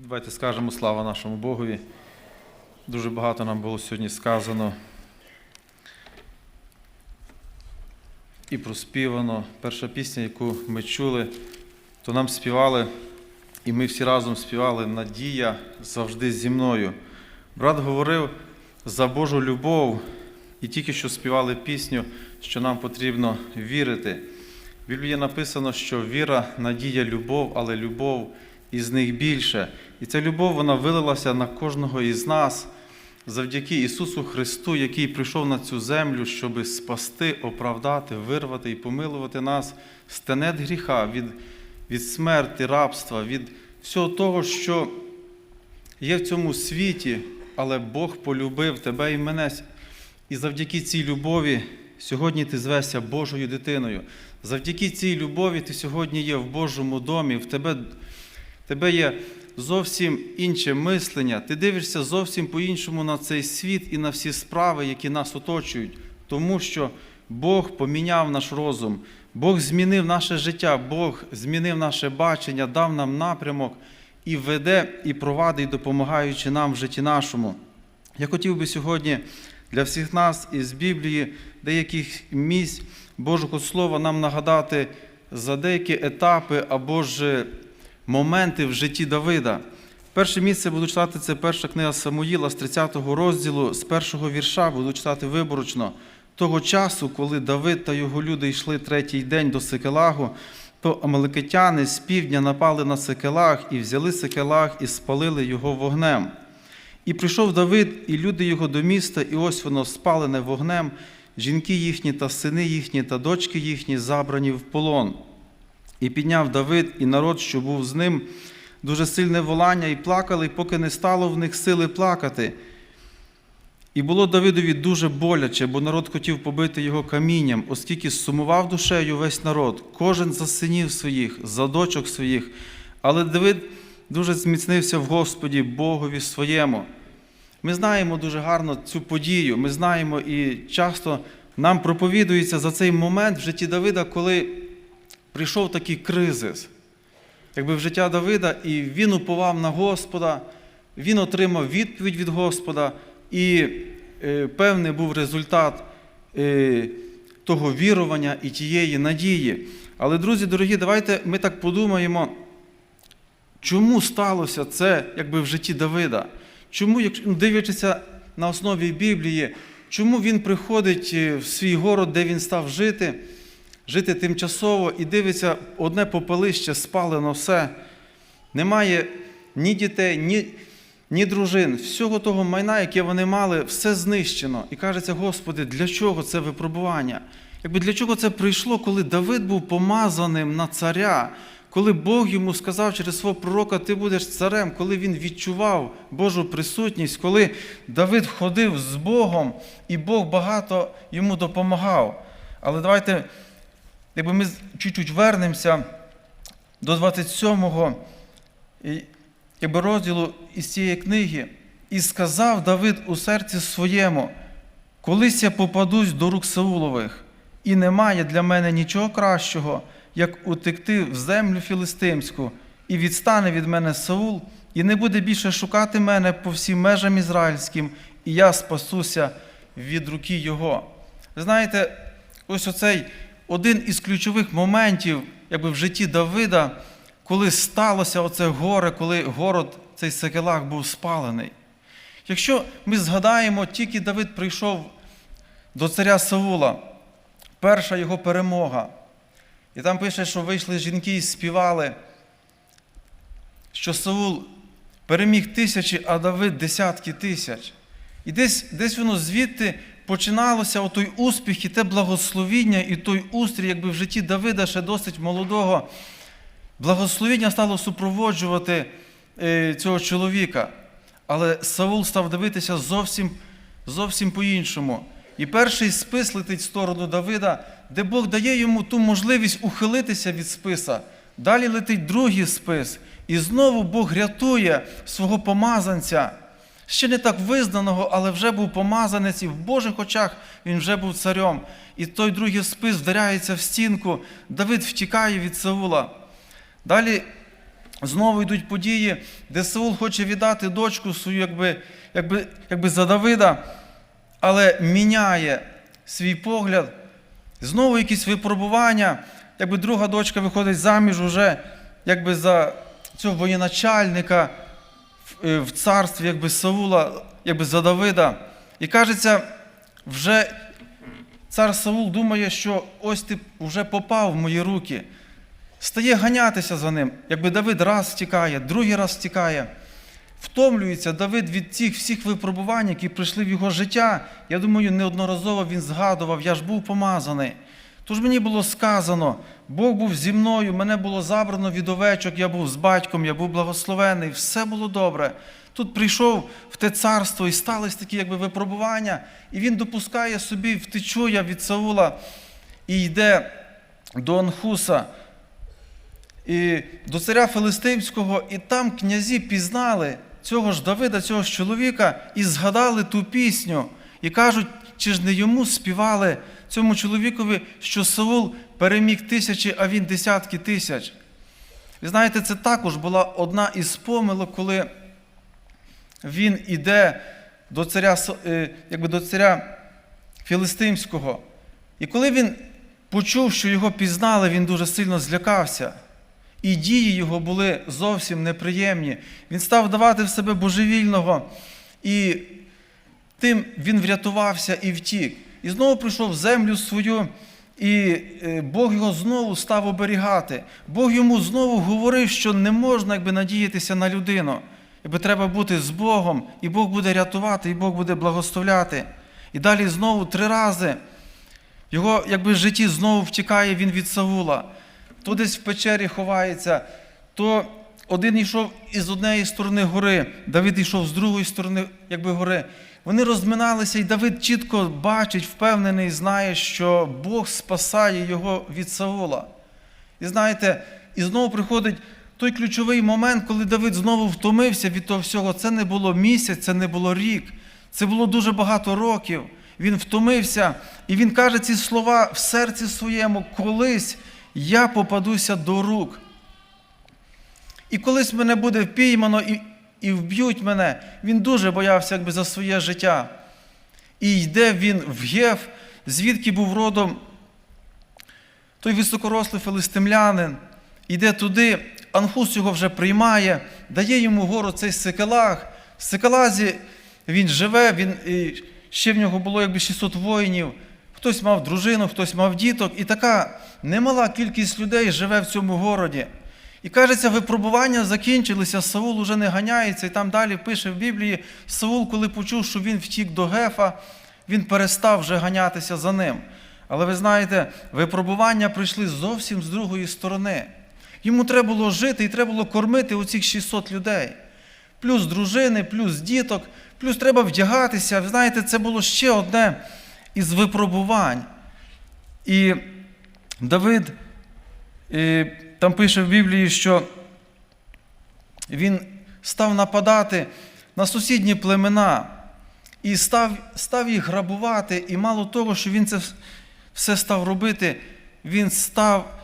Давайте скажемо слава нашому Богові. Дуже багато нам було сьогодні сказано і проспівано. Перша пісня, яку ми чули, то нам співали, і ми всі разом співали Надія завжди зі мною. Брат говорив за Божу любов, і тільки що співали пісню, що нам потрібно вірити. В Біблії написано, що віра, надія, любов, але любов із них більше. І ця любов вона вилилася на кожного із нас завдяки Ісусу Христу, який прийшов на цю землю, щоб спасти, оправдати, вирвати і помилувати нас з гріха, від, від смерти, рабства, від всього того, що є в цьому світі, але Бог полюбив тебе і мене. І завдяки цій любові сьогодні ти звешся Божою дитиною. Завдяки цій любові ти сьогодні є в Божому домі, в тебе, тебе є зовсім інше мислення, ти дивишся зовсім по-іншому на цей світ і на всі справи, які нас оточують, тому що Бог поміняв наш розум, Бог змінив наше життя, Бог змінив наше бачення, дав нам напрямок і веде, і провадить, допомагаючи нам в житті нашому. Я хотів би сьогодні для всіх нас із Біблії деяких місць Божого Слова нам нагадати за деякі етапи або ж моменти в житті Давида. Перше місце буду читати це перша книга Самуїла з 30-го розділу, з першого вірша буду читати виборочно. Того часу, коли Давид та його люди йшли третій день до Секелагу, то амаликитяни з півдня напали на Секелаг і взяли Секелаг і спалили його вогнем. І прийшов Давид, і люди його до міста, і ось воно спалене вогнем, жінки їхні та сини їхні та дочки їхні забрані в полон. І підняв Давид і народ, що був з ним, дуже сильне волання, і плакали, поки не стало в них сили плакати. І було Давидові дуже боляче, бо народ хотів побити його камінням, оскільки сумував душею весь народ, кожен за синів своїх, за дочок своїх. Але Давид дуже зміцнився в Господі Богові своєму. Ми знаємо дуже гарно цю подію. Ми знаємо і часто нам проповідується за цей момент в житті Давида, коли прийшов такий кризис, якби в життя Давида, і він уповав на Господа, він отримав відповідь від Господа, і е, певний був результат е, того вірування і тієї надії. Але, друзі дорогі, давайте ми так подумаємо, чому сталося це якби в житті Давида? Чому, ну, дивлячися на основі Біблії, чому він приходить е, в свій город, де він став жити, жити тимчасово і дивиться, одне попелище спалено все. Немає ні дітей, ні, ні дружин, всього того майна, яке вони мали, все знищено. І кажеться, Господи, для чого це випробування? Якби для чого це прийшло, коли Давид був помазаним на царя, коли Бог йому сказав через свого пророка, ти будеш царем, коли він відчував Божу присутність, коли Давид ходив з Богом, і Бог багато йому допомагав. Але давайте, якби ми чуть-чуть вернемося до 27-го якби, розділу із цієї книги, і сказав Давид у серці своєму, колись я попадусь до рук Саулових, і немає для мене нічого кращого, як утекти в землю філистимську, і відстане від мене Саул, і не буде більше шукати мене по всім межам ізраїльським, і я спасуся від руки Його. Знаєте, ось оцей один із ключових моментів якби в житті Давида, коли сталося оце горе, коли город, цей Секелах був спалений. Якщо ми згадаємо, тільки Давид прийшов до царя Саула, перша його перемога. І там пише, що вийшли жінки і співали, що Саул переміг тисячі, а Давид десятки тисяч. І десь десь воно звідти починалося той успіх, і те благословіння, і той устрій, якби в житті Давида ще досить молодого. Благословіння стало супроводжувати е, цього чоловіка. Але Саул став дивитися зовсім, зовсім по-іншому. І перший спис летить в сторону Давида, де Бог дає йому ту можливість ухилитися від списа. Далі летить другий спис, і знову Бог рятує свого помазанця. Ще не так визнаного, але вже був помазанець, і в Божих очах він вже був царем. І той другий спис вдаряється в стінку. Давид втікає від Саула. Далі знову йдуть події, де Саул хоче віддати дочку свою, якби, якби, якби за Давида, але міняє свій погляд. Знову якісь випробування, якби друга дочка виходить заміж уже якби за цього воєначальника в, е, царстві якби Саула, якби за Давида. І кажеться, вже цар Саул думає, що ось ти вже попав в мої руки. Стає ганятися за ним. Якби Давид раз втікає, другий раз втікає. Втомлюється Давид від цих всіх випробувань, які прийшли в його життя. Я думаю, неодноразово він згадував, я ж був помазаний. Тож мені було сказано, Бог був зі мною, мене було забрано від овечок, я був з батьком, я був благословений, все було добре. Тут прийшов в те царство і стались такі якби, випробування, і він допускає собі втечу я від Саула і йде до Анхуса, і до царя Филистимського, і там князі пізнали цього ж Давида, цього ж чоловіка, і згадали ту пісню, і кажуть, чи ж не йому співали цьому чоловікові, що Саул переміг тисячі, а він десятки тисяч. Ви знаєте, це також була одна із помилок, коли він іде до царя, е, якби до царя Філистимського. І коли він почув, що його пізнали, він дуже сильно злякався. І дії його були зовсім неприємні. Він став давати в себе божевільного, і тим він врятувався і втік. І знову прийшов в землю свою, і е, Бог його знову став оберігати. Бог йому знову говорив, що не можна якби, надіятися на людину. Якби треба бути з Богом, і Бог буде рятувати, і Бог буде благословляти. І далі знову три рази його якби, житті знову втікає він від Саула. То десь в печері ховається, то один йшов із однієї сторони гори, Давид йшов з другої сторони якби, гори. Вони розминалися, і Давид чітко бачить, впевнений, знає, що Бог спасає його від Саула. І знаєте, і знову приходить той ключовий момент, коли Давид знову втомився від того всього. Це не було місяць, це не було рік, це було дуже багато років. Він втомився, і він каже ці слова в серці своєму, колись я попадуся до рук. І колись мене буде впіймано і, і вб'ють мене. Він дуже боявся якби, за своє життя. І йде він в Гєв, звідки був родом той високорослий филистимлянин, йде туди, Анхус його вже приймає, дає йому гору цей Секелах. В Секелазі він живе, він, ще в нього було якби 600 воїнів. Хтось мав дружину, хтось мав діток, і така немала кількість людей живе в цьому городі. І кажеться, випробування закінчилися, Саул уже не ганяється, і там далі пише в Біблії, Саул, коли почув, що він втік до Гефа, він перестав вже ганятися за ним. Але ви знаєте, випробування прийшли зовсім з другої сторони. Йому треба було жити і треба було кормити оцих 600 людей. Плюс дружини, плюс діток, плюс треба вдягатися. Ви знаєте, це було ще одне із випробувань. І Давид е, там пише в Біблії, що він став нападати на сусідні племена і став, став їх грабувати. І мало того, що він це все став робити, він став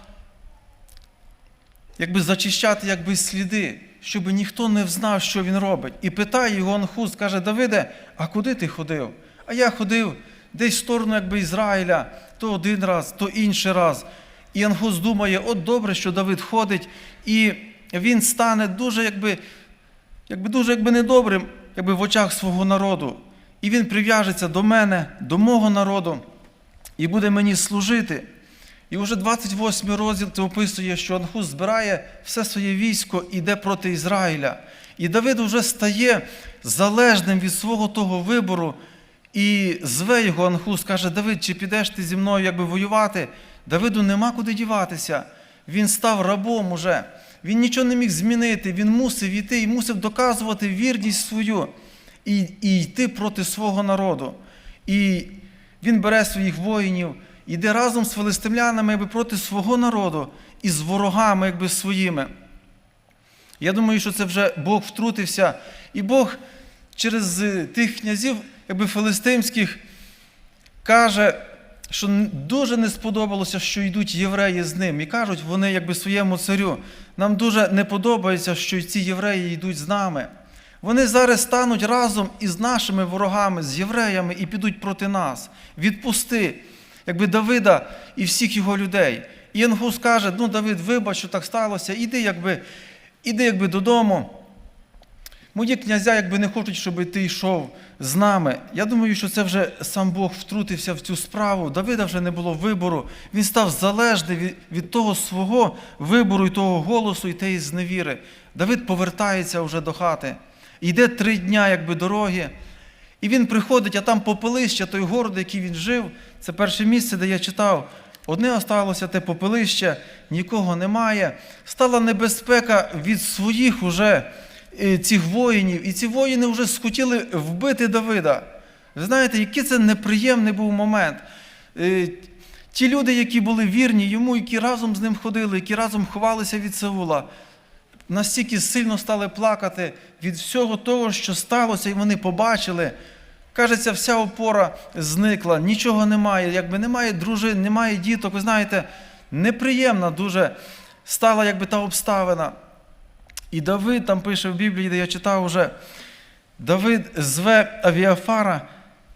якби зачищати якби сліди, щоб ніхто не взнав, що він робить. І питає його Анхуз, каже, Давиде, а куди ти ходив? А я ходив десь в сторону якби, Ізраїля, то один раз, то інший раз. І Анхуз думає, от добре, що Давид ходить, і він стане дуже якби, якби дуже якби недобрим якби в очах свого народу. І він прив'яжеться до мене, до мого народу, і буде мені служити. І вже 28 розділ це описує, що Анхус збирає все своє військо і йде проти Ізраїля. І Давид вже стає залежним від свого того вибору. І зве його Анхус, каже: Давид, чи підеш ти зі мною якби воювати? Давиду нема куди діватися. Він став рабом уже. Він нічого не міг змінити, він мусив йти і мусив доказувати вірність свою і, і йти проти свого народу. І він бере своїх воїнів, йде разом з филистимлянами якби, проти свого народу і з ворогами якби, своїми. Я думаю, що це вже Бог втрутився, і Бог через е, тих князів якби, филистимських каже що дуже не сподобалося, що йдуть євреї з ним. І кажуть вони, якби своєму царю, нам дуже не подобається, що ці євреї йдуть з нами. Вони зараз стануть разом із нашими ворогами, з євреями, і підуть проти нас. Відпусти, якби Давида і всіх його людей. І Янгус каже: ну, Давид, вибач, що так сталося, іди, якби, іди якби додому. Мої князя якби не хочуть, щоб ти йшов з нами. Я думаю, що це вже сам Бог втрутився в цю справу. Давида вже не було вибору. Він став залежний від, від того свого вибору і того голосу, і тієї зневіри. Давид повертається вже до хати. Йде три дня, якби дороги. І він приходить, а там попелище, той город, який він жив, це перше місце, де я читав. Одне осталося те попелище, нікого немає. Стала небезпека від своїх уже цих воїнів, і ці воїни вже схотіли вбити Давида. Ви знаєте, який це неприємний був момент. Е, Ті люди, які були вірні йому, які разом з ним ходили, які разом ховалися від Саула, настільки сильно стали плакати від всього того, що сталося, і вони побачили. Кажеться, вся опора зникла, нічого немає, якби немає дружин, немає діток. Ви знаєте, неприємна дуже стала якби та обставина. І Давид там пише в Біблії, де я читав уже, Давид зве Авіафара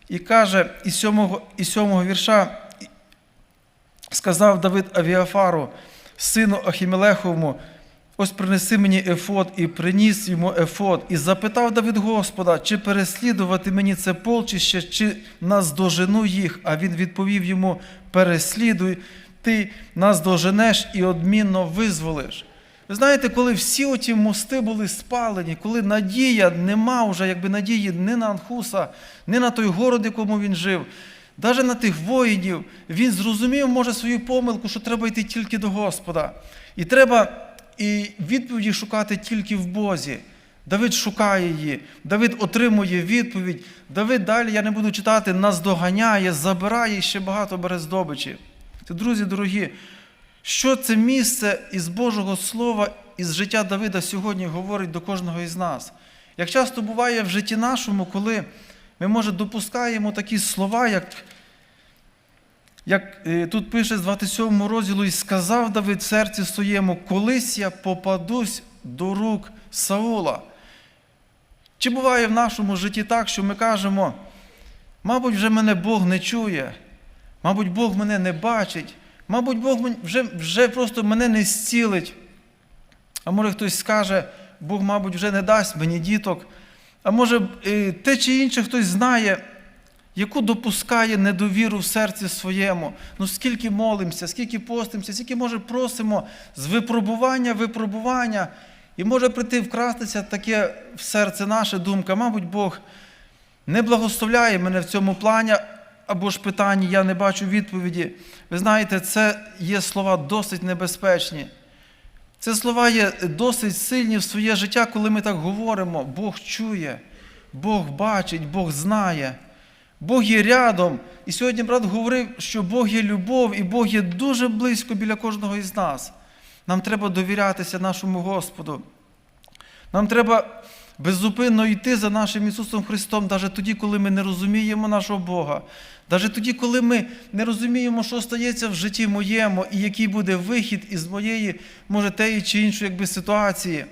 і каже із сьомого, із сьомого вірша, сказав Давид Авіафару, сину Ахімелеховому, ось принеси мені ефод, і приніс йому ефод. І запитав Давид Господа, чи переслідувати мені це полчище, чи наздожену їх. А він відповів йому: переслідуй, ти нас доженеш і одмінно визволиш. Ви знаєте, коли всі оті мости були спалені, коли надія нема вже якби надії ні на Анхуса, ні на той город, якому він жив, навіть на тих воїнів, він зрозумів, може, свою помилку, що треба йти тільки до Господа. І треба і відповіді шукати тільки в Бозі. Давид шукає її, Давид отримує відповідь. Давид далі, я не буду читати, наздоганяє, забирає ще багато бере здобичі. Це, друзі дорогі, що це місце із Божого Слова, із життя Давида сьогодні говорить до кожного із нас. Як часто буває в житті нашому, коли ми, може, допускаємо такі слова, як як е, тут пише з 27 розділу, і сказав Давид в серці своєму, колись я попадусь до рук Саула. Чи буває в нашому житті так, що ми кажемо, мабуть, вже мене Бог не чує, мабуть, Бог мене не бачить, мабуть, Бог вже, вже просто мене не зцілить. А може хтось скаже, Бог, мабуть, вже не дасть мені діток. А може, е, те чи інше хтось знає, яку допускає недовіру в серці своєму. Ну скільки молимося, скільки постимося, скільки може просимо з випробування, випробування, і може прийти вкрастися таке в серце наше думка, мабуть, Бог не благословляє мене в цьому плані, або ж питанні, я не бачу відповіді. Ви знаєте, це є слова досить небезпечні. Це слова є досить сильні в своє життя, коли ми так говоримо. Бог чує, Бог бачить, Бог знає. Бог є рядом. І сьогодні брат говорив, що Бог є любов, і Бог є дуже близько біля кожного із нас. Нам треба довірятися нашому Господу. Нам треба беззупинно йти за нашим Ісусом Христом, навіть тоді, коли ми не розуміємо нашого Бога, навіть тоді, коли ми не розуміємо, що стається в житті моєму, і який буде вихід із моєї, може, теї чи іншої якби, ситуації.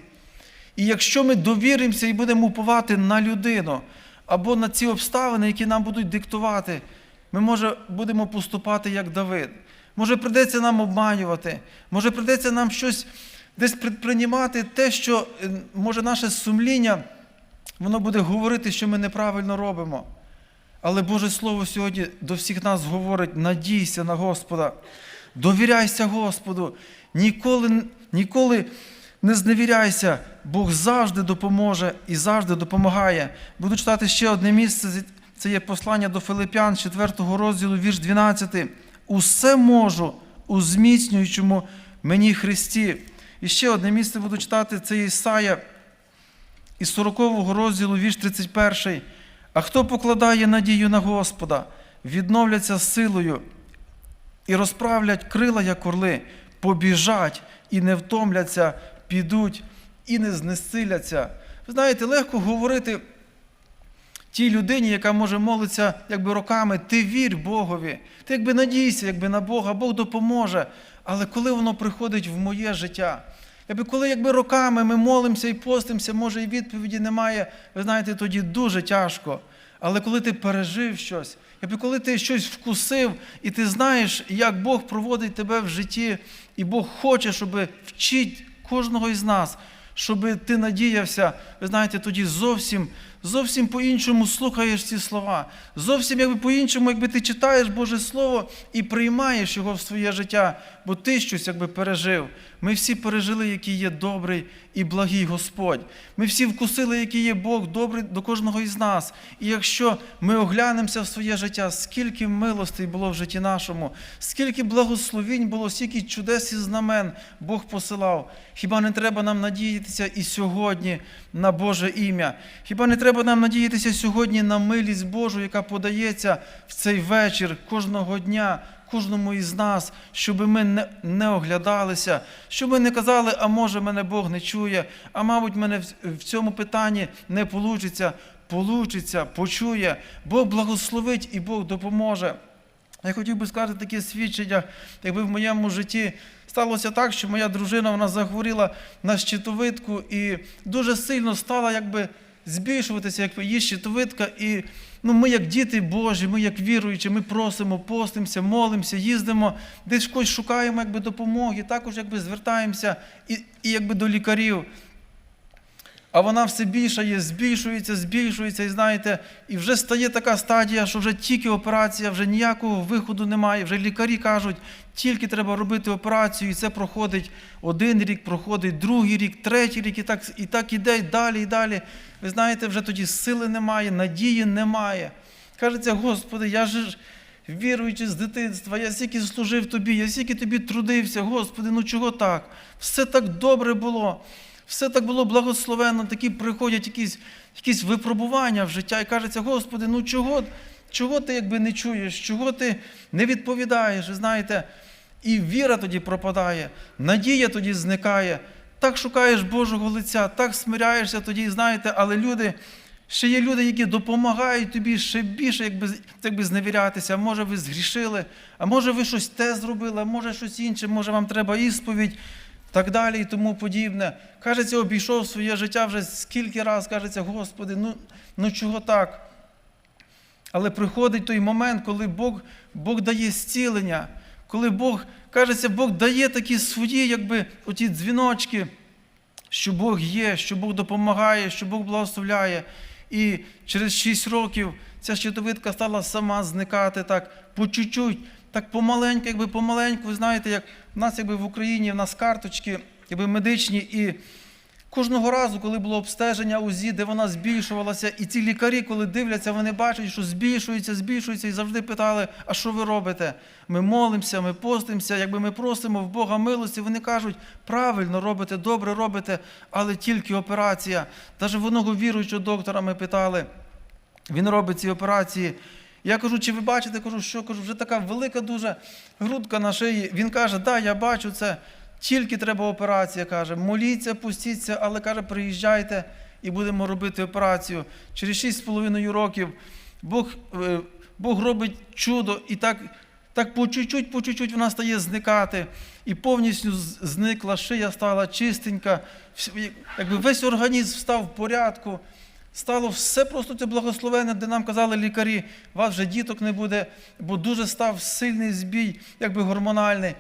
І якщо ми довіримося і будемо уповати на людину або на ці обставини, які нам будуть диктувати, ми, може, будемо поступати як Давид. Може, прийдеться нам обманювати, може, прийдеться нам щось десь предприймати те, що е, може наше сумління, воно буде говорити, що ми неправильно робимо. Але Боже Слово сьогодні до всіх нас говорить: надійся на Господа, довіряйся Господу, ніколи, ніколи не зневіряйся, Бог завжди допоможе і завжди допомагає. Буду читати ще одне місце. Це є послання до Филип'ян, 4 розділу, вірш 12. Усе можу у зміцнюючому мені Христі. І ще одне місце буду читати, це Ісая із 40 го розділу, вірш 31. А хто покладає надію на Господа, відновляться силою і розправлять крила, як орли, побіжать і не втомляться, підуть і не знесиляться. Ви знаєте, легко говорити тій людині, яка може молитися якби роками, ти вір Богові, ти якби надійся якби на Бога, Бог допоможе. Але коли воно приходить в моє життя, якби коли якби роками ми молимося і постимося, може і відповіді немає, ви знаєте, тоді дуже тяжко. Але коли ти пережив щось, якби коли ти щось вкусив, і ти знаєш, як Бог проводить тебе в житті, і Бог хоче, щоб вчить кожного із нас, щоб ти надіявся, ви знаєте, тоді зовсім, зовсім по-іншому слухаєш ці слова. Зовсім якби по-іншому, якби ти читаєш Боже Слово і приймаєш його в своє життя, бо ти щось якби пережив. Ми всі пережили, який є добрий і благий Господь. Ми всі вкусили, який є Бог добрий до кожного із нас. І якщо ми оглянемося в своє життя, скільки милостей було в житті нашому, скільки благословінь було, скільки чудес і знамен Бог посилав. Хіба не треба нам надіятися і сьогодні на Боже ім'я? Хіба не треба нам надіятися сьогодні на милість Божу, яка подається в цей вечір кожного дня? Кожному із нас, щоб ми не, не оглядалися, щоб ми не казали, а може мене Бог не чує, а мабуть, мене в, в цьому питанні не получиться, получиться, почує. Бог благословить і Бог допоможе. Я хотів би сказати таке свідчення, якби в моєму житті сталося так, що моя дружина вона захворіла на щитовидку і дуже сильно стала якби збільшуватися, якби її щитовидка. І ну, ми, як діти Божі, ми як віруючі, ми просимо, постимося, молимося, їздимо, десь когось шукаємо якби, допомоги, також якби звертаємося і, і якби до лікарів. А вона все більшає, збільшується, збільшується, і знаєте, і вже стає така стадія, що вже тільки операція, вже ніякого виходу немає. Вже лікарі кажуть, тільки треба робити операцію, і це проходить один рік, проходить другий рік, третій рік, і так і так іде і далі і далі. Ви знаєте, вже тоді сили немає, надії немає. Кажеться, Господи, я ж віруючи з дитинства, я стільки служив тобі, я стільки тобі трудився, Господи, ну чого так? Все так добре було. Все так було благословенно, такі приходять якісь, якісь випробування в життя, і кажеться, Господи, ну чого, чого ти якби не чуєш, чого ти не відповідаєш? Знаєте, і віра тоді пропадає, надія тоді зникає. Так шукаєш Божого лиця, так смиряєшся тоді, знаєте, але люди, ще є люди, які допомагають тобі ще більше, якби, якби зневірятися. Може, ви згрішили, а може, ви щось те зробили, а може щось інше, може вам треба ісповідь так далі і тому подібне. Кажеться, обійшов своє життя вже скільки раз, кажеться, Господи, ну, ну чого так? Але приходить той момент, коли Бог, Бог дає зцілення, коли Бог, кажеться, Бог дає такі свої, якби оті дзвіночки, що Бог є, що Бог допомагає, що Бог благословляє. І через 6 років ця щитовидка стала сама зникати так по чуть-чуть, так помаленьку, якби помаленьку, ви знаєте, як в нас якби в Україні в нас карточки якби медичні, і кожного разу, коли було обстеження УЗІ, де вона збільшувалася, і ці лікарі, коли дивляться, вони бачать, що збільшується, збільшується, і завжди питали, а що ви робите? Ми молимося, ми постимося, якби ми просимо в Бога милості, вони кажуть, правильно робите, добре робите, але тільки операція. Навіть в одного віруючого доктора ми питали, він робить ці операції. Я кажу, чи ви бачите, кажу, що кажу, вже така велика дуже грудка на шиї. Він каже, да, я бачу це, тільки треба операція. каже, моліться, пустіться, але каже, приїжджайте і будемо робити операцію. Через 6,5 років Бог, е, Бог робить чудо і так. Так по чуть-чуть, по чуть-чуть вона стає зникати, і повністю зникла, шия стала чистенька, якби весь організм став в порядку. Стало все просто це благословенне, де нам казали лікарі, вас вже діток не буде, бо дуже став сильний збій, якби гормональний.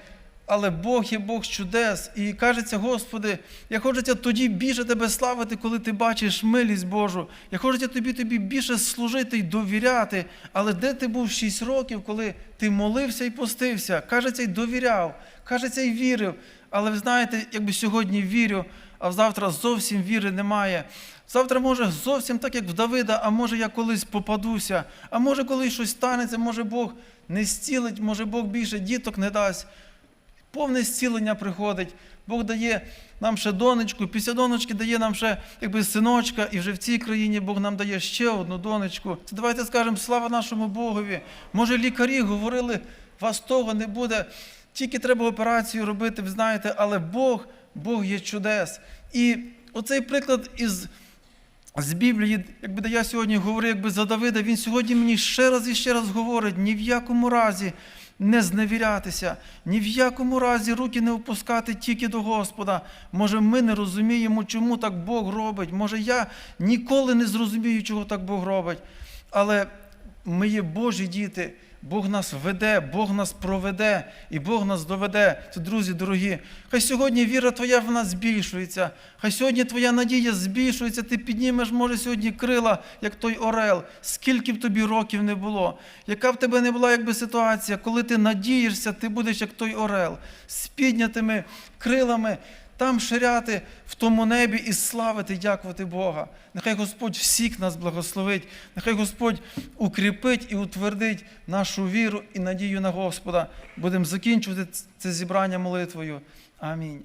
Але Бог є Бог чудес. І кажеться, Господи, я хочеться тоді більше Тебе славити, коли ти бачиш милість Божу. Я хочеться тобі тобі більше служити і довіряти. Але де ти був 6 років, коли ти молився і постився? Кажеться, й довіряв, кажеться, й вірив. Але ви знаєте, якби сьогодні вірю, а завтра зовсім віри немає. Завтра може зовсім так, як в Давида, а може я колись попадуся, а може колись щось станеться, може Бог не зцілить, може Бог більше діток не дасть. Повне зцілення приходить. Бог дає нам ще донечку, після донечки дає нам ще якби синочка, і вже в цій країні Бог нам дає ще одну донечку. Це давайте скажемо слава нашому Богові. Може, лікарі говорили, вас того не буде, тільки треба операцію робити, ви знаєте, але Бог, Бог є чудес. І оцей приклад із з Біблії, якби я сьогодні говорив якби за Давида, він сьогодні мені ще раз і ще раз говорить: ні в якому разі не зневірятися, ні в якому разі руки не опускати тільки до Господа. Може, ми не розуміємо, чому так Бог робить. Може, я ніколи не зрозумію, чого так Бог робить. Але є Божі діти. Бог нас веде, Бог нас проведе і Бог нас доведе. То, друзі дорогі, хай сьогодні віра твоя в нас збільшується, хай сьогодні твоя надія збільшується, ти піднімеш, може, сьогодні крила, як той орел, скільки б тобі років не було, яка б тебе не була якби ситуація, коли ти надієшся, ти будеш як той орел, з піднятими крилами, там ширяти в тому небі і славити, дякувати Бога. Нехай Господь всіх нас благословить, нехай Господь укріпить і утвердить нашу віру і надію на Господа. Будемо закінчувати це зібрання молитвою. Амінь.